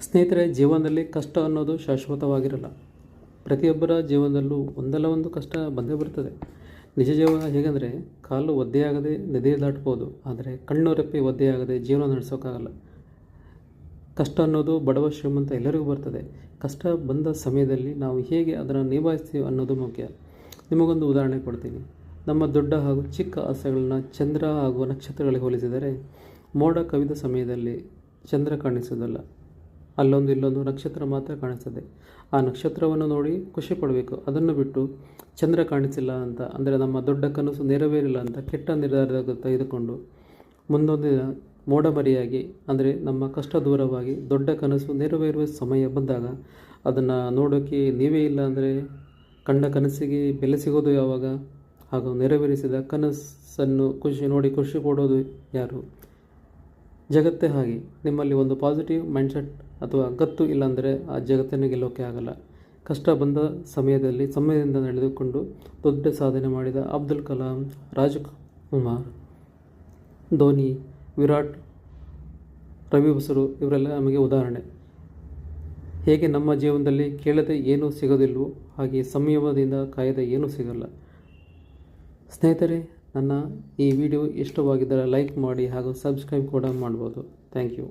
ಸ್ನೇಹಿತರೆ, ಜೀವನದಲ್ಲಿ ಕಷ್ಟ ಅನ್ನೋದು ಶಾಶ್ವತವಾಗಿರಲ್ಲ. ಪ್ರತಿಯೊಬ್ಬರ ಜೀವನದಲ್ಲೂ ಒಂದಲ್ಲ ಒಂದು ಕಷ್ಟ ಬಂದೇ ಬರ್ತದೆ ನಿಜ ಜೀವನ ಹೇಗೆಂದರೆ, ಕಾಲು ಒದ್ದೆಯಾಗದೆ ನದಿ ದಾಟ್ಬೋದು, ಆದರೆ ಕಣ್ಣು ರೆಪ್ಪೆ ಒದ್ದೆಯಾಗದೆ ಜೀವನ ನಡೆಸೋಕ್ಕಾಗಲ್ಲ. ಕಷ್ಟ ಅನ್ನೋದು ಬಡವ ಶ್ರೀಮಂತ ಎಲ್ಲರಿಗೂ ಬರ್ತದೆ. ಕಷ್ಟ ಬಂದ ಸಮಯದಲ್ಲಿ ನಾವು ಹೇಗೆ ಅದನ್ನು ನಿಭಾಯಿಸ್ತೀವಿ ಅನ್ನೋದು ಮುಖ್ಯ. ನಿಮಗೊಂದು ಉದಾಹರಣೆ ಕೊಡ್ತೀನಿ. ನಮ್ಮ ದೊಡ್ಡ ಹಾಗೂ ಚಿಕ್ಕ ಆಸೆಗಳನ್ನ ಚಂದ್ರ ಹಾಗೂ ನಕ್ಷತ್ರಗಳಿಗೆ ಹೋಲಿಸಿದರೆ, ಮೋಡ ಕವಿದ ಸಮಯದಲ್ಲಿ ಚಂದ್ರ ಕಾಣಿಸೋದಲ್ಲ. ಅಲ್ಲೊಂದು ಇಲ್ಲೊಂದು ನಕ್ಷತ್ರ ಮಾತ್ರ ಕಾಣಿಸ್ತದೆ. ಆ ನಕ್ಷತ್ರವನ್ನು ನೋಡಿ ಖುಷಿ ಪಡಬೇಕು. ಅದನ್ನು ಬಿಟ್ಟು ಚಂದ್ರ ಕಾಣಿಸಿಲ್ಲ ಅಂತ, ಅಂದರೆ ನಮ್ಮ ದೊಡ್ಡ ಕನಸು ನೆರವೇರಿಲ್ಲ ಅಂತ, ಕೆಟ್ಟ ನಿರ್ಧಾರ ತೆಗೆದುಕೊಂಡು ಮುಂದೊಂದು ದಿನ ಮೋಡಮರಿಯಾಗಿ, ಅಂದರೆ ನಮ್ಮ ಕಷ್ಟ ದೂರವಾಗಿ ದೊಡ್ಡ ಕನಸು ನೆರವೇರುವ ಸಮಯ ಬಂದಾಗ ಅದನ್ನು ನೋಡೋಕ್ಕೆ ನೀವೇ ಇಲ್ಲ ಅಂದರೆ ಕಂಡ ಕನಸಿಗೆ ಬೆಲೆ ಸಿಗೋದು ಯಾವಾಗ? ಹಾಗೂ ನೆರವೇರಿಸಿದ ಕನಸನ್ನು ಖುಷಿ ನೋಡಿ ಖುಷಿ ಕೊಡೋದು ಯಾರು? ಜಗತ್ತೇ ಹಾಗೆ. ನಿಮ್ಮಲ್ಲಿ ಒಂದು ಪಾಸಿಟಿವ್ ಮೈಂಡ್ಸೆಟ್ ಅಥವಾ ಗತ್ತು ಇಲ್ಲಾಂದರೆ ಆ ಜಗತ್ತನ್ನು ಗೆಲ್ಲೋಕೆ ಆಗಲ್ಲ. ಕಷ್ಟ ಬಂದ ಸಮಯದಲ್ಲಿ, ಸಮಯದಿಂದ ನಡೆದುಕೊಂಡು ದೊಡ್ಡ ಸಾಧನೆ ಮಾಡಿದ ಅಬ್ದುಲ್ ಕಲಾಂ, ರಾಜ್ಕುಮಾರ್, ಧೋನಿ, ವಿರಾಟ್, ರವಿ ಬಸರು ಇವರೆಲ್ಲ ನಮಗೆ ಉದಾಹರಣೆ. ಹೇಗೆ ನಮ್ಮ ಜೀವನದಲ್ಲಿ ಕೇಳದೆ ಏನೂ ಸಿಗೋದಿಲ್ವೋ ಹಾಗೆ ಸಂಯಮದಿಂದ ಕಾಯದೆ ಏನೂ ಸಿಗಲ್ಲ. ಸ್ನೇಹಿತರೆ, ನನ್ನ ಈ ವಿಡಿಯೋ ಇಷ್ಟವಾಗಿದ್ದರೆ ಲೈಕ್ ಮಾಡಿ ಹಾಗೂ ಸಬ್ಸ್ಕ್ರೈಬ್ ಕೂಡ ಮಾಡ್ಬೋದು. Thank you.